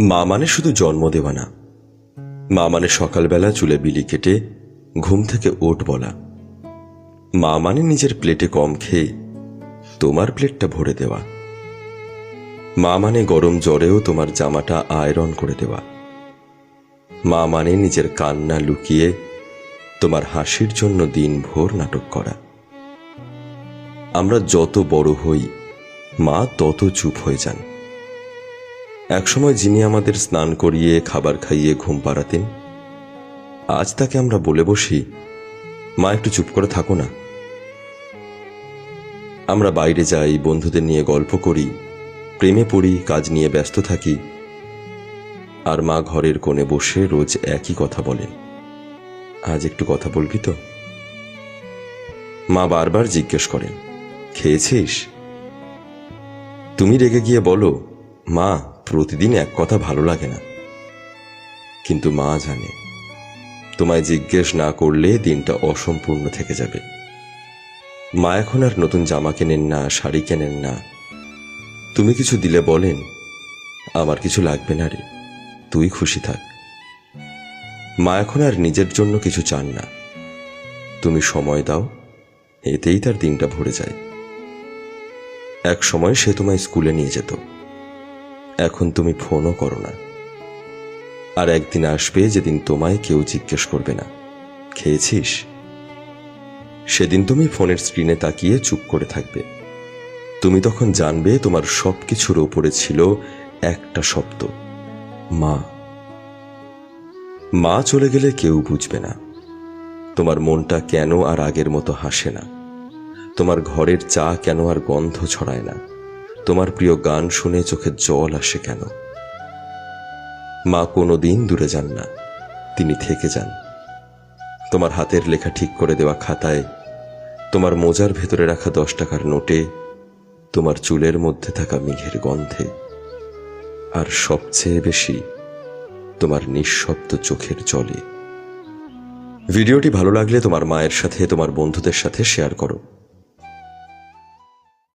মা মানে শুধু জন্ম দেওয়া না। মা মানে সকালবেলা চুলে বিলি কেটে ঘুম থেকে ওঠ বলা। মা মানে নিজের প্লেটে কম খেয়ে তোমার প্লেটটা ভরে দেওয়া। মা মানে গরম জ্বরেও তোমার জামাটা আয়রন করে দেওয়া। মা মানে নিজের কান্না লুকিয়ে তোমার হাসির জন্য দিন ভোর নাটক করা। আমরা যত বড় হই, মা তত চুপ হয়ে যান। একসময় যিনি আমাদের স্নান করিয়ে, খাবার খাইয়ে ঘুম পাড়াতেন, আজ তাকে আমরা বলে বসি, মা, একটু চুপ করে থাকো না। আমরা বাইরে যাই, বন্ধুদের নিয়ে গল্প করি, প্রেমে পড়ি, কাজ নিয়ে ব্যস্ত থাকি, আর মা ঘরের কোণে বসে রোজ একই কথা বলেন। আজ একটু কথা বলবি তো? মা বারবার জিজ্ঞেস করেন, খেয়েছিস? তুমি রেগে গিয়ে বলো, মা প্রতিদিন এক কথা ভালো লাগে না। কিন্তু মা জানে, তোমায় জিজ্ঞেস না করলে দিনটা অসম্পূর্ণ থেকে যাবে। মা এখন আর নতুন জামা কেনেন না, শাড়ি কেনেন না। তুমি কিছু দিলে বলেন, আমার কিছু লাগবে না রে, তুই খুশি থাক। মা এখন আর নিজের জন্য কিছু চান না। তুমি সময় দাও, এতেই তার দিনটা ভরে যায়। এক সময় সে তোমায় স্কুলে নিয়ে যেত। এখন তুমি ফোনও করো না। আর একদিন আসবে যেদিন তোমায় কেউ জিজ্ঞেস করবে না। খেয়েছিস? সেদিন তুমি ফোনের স্ক্রিনে তাকিয়ে চুপ করে থাকবে। তুমি তখন জানবে তোমার সব কিছুর ওপরে ছিল একটা শব্দ, মা। মা চলে গেলে কেউ বুঝবে না। তোমার মনটা কেন আর আগের মতো হাসে না। তোমার ঘরের চা কেন আর গন্ধ ছড়ায় না। তোমার প্রিয় গান শুনে চোখে জল আসে কেন? মা কোনো দিন দূরে যান না, তিনি থেকে যান। তোমার হাতের লেখা ঠিক করে দেওয়া খাতায়, তোমার মোজার ভেতরে রাখা দশ টাকার নোটে, তোমার চুলের মধ্যে থাকা মেঘের গন্ধে। আর সবচেয়ে বেশি, তোমার নিঃশব্দ চোখের জলে। ভিডিওটি ভালো লাগলে তোমার মায়ের সাথে, তোমার বন্ধুদের সাথে শেয়ার করো।